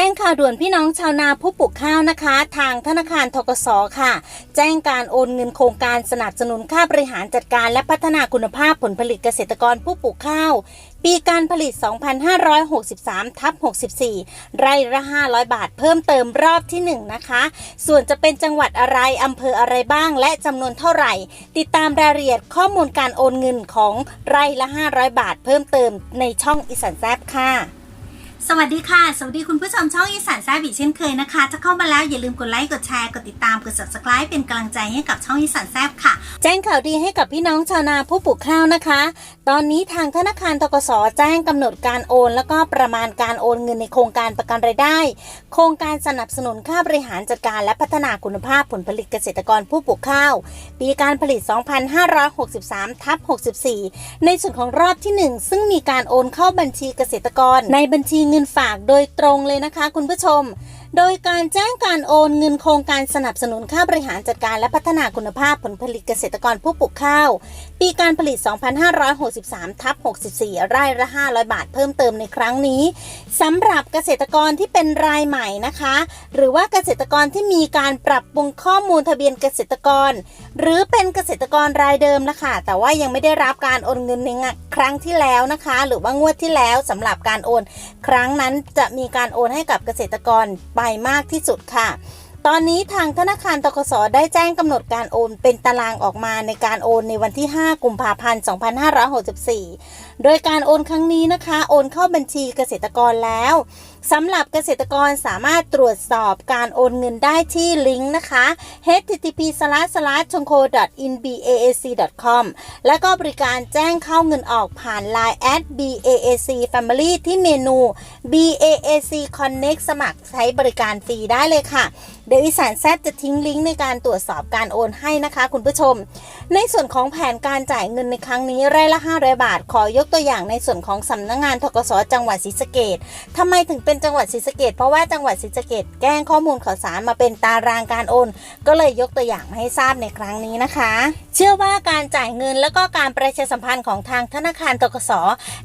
จ้งข่าวด่วนพี่น้องชาวนาผู้ปลูกข้าวนะคะ ทางธนาคารทกสค่ะ แจ้งการโอนเงินโครงการสนับสนุนค่าบริหารจัดการและพัฒนาคุณภาพผลผลิตเกษตรกรผู้ปลูกข้าว ปีการผลิต 2563 ทับ 64 ไร่ละ 500 บาทเพิ่มเติมรอบที่ 1 นะคะ ส่วนจะเป็นจังหวัดอะไรอำเภออะไรบ้าง และจำนวนเท่าไหร่ ติดตามรายละเอียดข้อมูลการโอนเงินของไร่ละ 500 บาทเพิ่มเติมในช่องอีสานแซบค่ะ สวัสดีค่ะ สวัสดีคุณผู้ชมช่องอีสานแซ่บอีกเช่นเคยนะคะ ถ้าเข้ามาแล้วอย่าลืมกดไลค์ กดแชร์ กดติดตาม กด subscribe เป็นกำลังใจให้กับช่องอีสานแซ่บค่ะ แจ้งข่าวดีให้กับพี่น้องชาวนาผู้ปลูกข้าวนะคะ ตอนนี้ทางธนาคารทกสแจ้งกำหนดการโอน แล้วก็ประมาณการโอนเงินในโครงการประกันรายได้ โครงการสนับสนุนค่าบริหารจัดการและพัฒนาคุณภาพผลผลิตเกษตรกรผู้ปลูกข้าว ปีการผลิต 2563ทับ64 ในส่วนของรอบที่ 1 ซึ่งมีการโอนเข้าบัญชีเกษตรกรในบัญชีเงินฝากโดยตรงเลยนะคะ คุณผู้ชม โดยการแจ้งการโอนเงินโครงการสนับสนุนค่าบริหารจัดการและพัฒนาคุณภาพผลผลิตเกษตรกรผู้ปลูกข้าว ปีการผลิต 2563 ทับ 64 ไร่ละ 500 บาทเพิ่มเติมในครั้งนี้สำหรับเกษตรกรที่เป็นรายใหม่นะคะ หรือว่าเกษตรกรที่มีการปรับปรุงข้อมูลทะเบียนเกษตรกร หรือเป็นเกษตรกรรายเดิมนะคะแต่ว่ายังไม่ได้รับการโอนเงินในครั้งที่แล้วนะคะ หรือว่างวดที่แล้วสำหรับการโอน ครั้งนั้นจะมีการโอนให้กับเกษตรกรไปมากที่สุดค่ะ ตอนนี้ทางธนาคารตกสได้แจ้งกำหนดการโอนเป็นตารางออกมาในการโอนในวันที่ 5 กุมภาพันธ์ 2564 โดยการโอนครั้งนี้นะคะ โอนเข้าบัญชีเกษตรกรแล้ว สำหรับเกษตรกรสามารถตรวจสอบการโอนเงินได้ที่ลิงก์นะคะ http c h o n k o in baac com และก็บริการแจ้งเข้าเงินออกผ่าน Line at baac family ที่เมนู baac connect สมัครใช้บริการฟรีได้เลยค่ะ เดี๋ยวอีสานแซดจะทิ้งลิงก์ในการตรวจสอบการโอนให้นะคะคุณผู้ชม ในส่วนของแผนการจ่ายเงินในครั้งนี้ไร่ละ 500 บาท ขอยกตัวอย่างในส่วนของสำนักงงานทกสจังหวัดศรีสะเกดทำไมถึงเป็นจังหวัดศรีสะเกดเพราะว่าจังหวัดศรีสะเกดแจ้งข้อมูลข่าวสารมาเป็นตารางการโอน ก็เลยยกตัวอย่างมาให้ทราบในครั้งนี้นะคะ เชื่อว่าการจ่ายเงินแล้วก็การประชาสัมพันธ์ของทางธนาคารตกส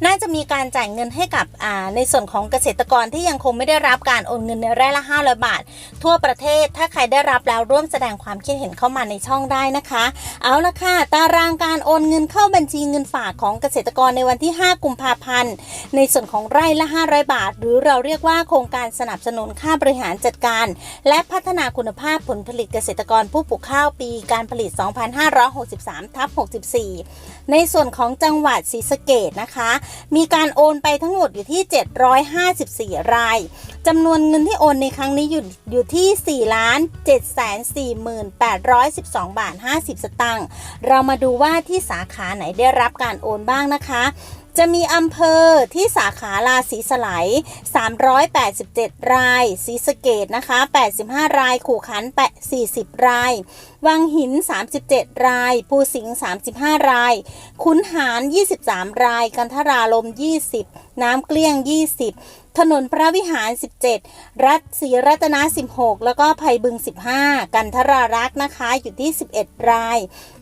น่าจะมีการจ่ายเงินให้กับในส่วนของเกษตรกรที่ยังคงไม่ได้รับการโอนเงินในไร่ละ500บาท ทั่วประเทศถ้าใครได้รับแล้วร่วมแสดงความคิดเห็นเข้ามาในช่องได้นะคะ เอาละค่ะ ตารางการโอนเงินเข้าบัญชีเงินฝากของเกษตรกรในวันที่ 5 กุมภาพันธ์ ในส่วนของไร่ละ 500 บาท หรือเราเรียกว่าโครงการสนับสนุนค่าบริหารจัดการ และพัฒนาคุณภาพผลผลิตเกษตรกรผู้ปลูกข้าวปีการผลิต2563ทับ64 ในส่วนของจังหวัดศรีสะเกดนะคะ มีการโอนไปทั้งหมดอยู่ที่ 754 รายจำนวนเงินที่โอนในครั้งนี้อยู่อยู่ที่4ล้าน7 4 8 1 2 บาท 50 สตางค์เรามาดูว่าที่สาขาไหนได้รับการโอนบ้างนะคะ จะมีอำเภอที่สาขาราศีสไลย387 รายศรีสะเกดนะคะ 85 ราย ขู่ขันแปะ40 ราย วังหิน 37 ราย ภูสิงห์35 ราย ขุนหาร 23 ราย กันทราลม 20 น้ำเกลี้ยง 20 ถนนพระวิหาร 17 รัฐศรีรัตนา 16 แล้วก็ภัยบึง 15 กันทรารักษ์นะคะ อยู่ที่ 11 ราย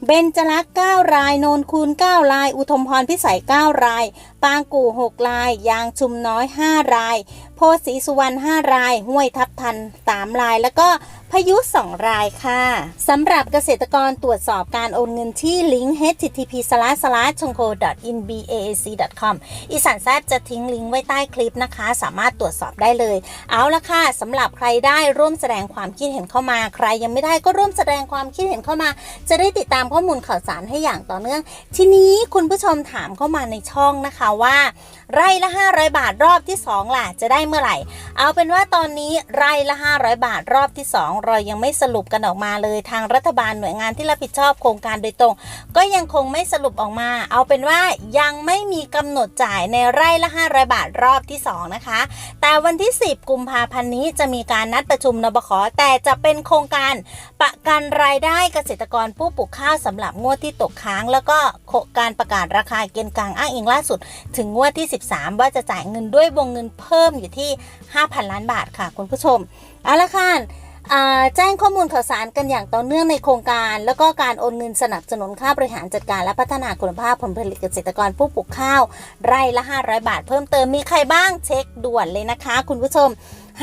เบญจลักษ์9ราย โนนคูณ 9 ราย อุทมพรพิสัย 9 ราย ปางกู่ 6 ราย ยางชุมน้อย 5 ราย โพธิ์ศรีสุวรรณ 5 ราย ห้วยทับทัน 3 ราย แล้วก็พายุ 2 รายค่ะสำหรับเกษตรกรตรวจสอบการโอนเงินที่ลิงก์ http c h o n k o in baac com อีสานแซบจะทิ้งลิงก์ไว้ใต้คลิปนะคะสามารถตรวจสอบได้เลย เอาละค่ะสำหรับใครได้ร่วมแสดงความคิดเห็นเข้ามา ใครยังไม่ได้ก็ร่วมแสดงความคิดเห็นเข้ามา จะได้ติดตามข้อมูลข่าวสารให้อย่างต่อเนื่อง ทีนี้คุณผู้ชมถามเข้ามาในช่องนะคะว่า ไร่ละ 500 บาทรอบที่ 2 ล่ะ จะได้เมื่อไหร่ เอาเป็นว่าตอนนี้ไร่ละ 500 บาทรอบที่ 2 เรายังไม่สรุปกันออกมาเลยทางรัฐบาลหน่วยงานที่รับผิดชอบโครงการโดยตรง ก็ยังคงไม่สรุปออกมา เอาเป็นว่ายังไม่มีกำหนดจ่ายในไร่ละ 500 บาทรอบที่ 2 นะคะ แต่วันที่ 10 กุมภาพันธ์นี้จะมีการนัดประชุมนบขแต่จะเป็นโครงการประกันรายได้เกษตรกรผู้ปลูกข้าวสำหรับงวดที่ตกค้าง แล้วก็การประกาศราคาเกณฑ์กลางอ้างอิงล่าสุด ถึงงวดที่13ว่าจะจ่ายเงินด้วยวงเงินเพิ่มอยู่ที่ 5,000 ล้านบาทค่ะคุณผู้ชมเอาละค่ะแจ้งข้อมูลข่าวสารกันอย่างต่อเนื่องในโครงการ แล้วก็การโอนเงินสนับสนุนค่าบริหารจัดการและพัฒนาคุณภาพผลผลิตเกษตรกรผู้ปลูกข้าว ไร่ละ 500 บาท เพิ่มเติมมีใครบ้างเช็คด่วนเลยนะคะ คุณผู้ชม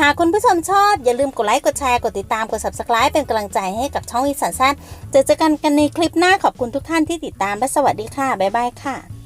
หากคุณผู้ชมชอบ อย่าลืมกดไลค์กดแชร์กดติดตามกด subscribe เป็นกำลังใจให้กับช่องอีสานแซ่บเจอเจอกันกันในคลิปหน้าขอบคุณทุกท่านที่ติดตามและสวัสดีค่ะบ๊ายบายค่ะ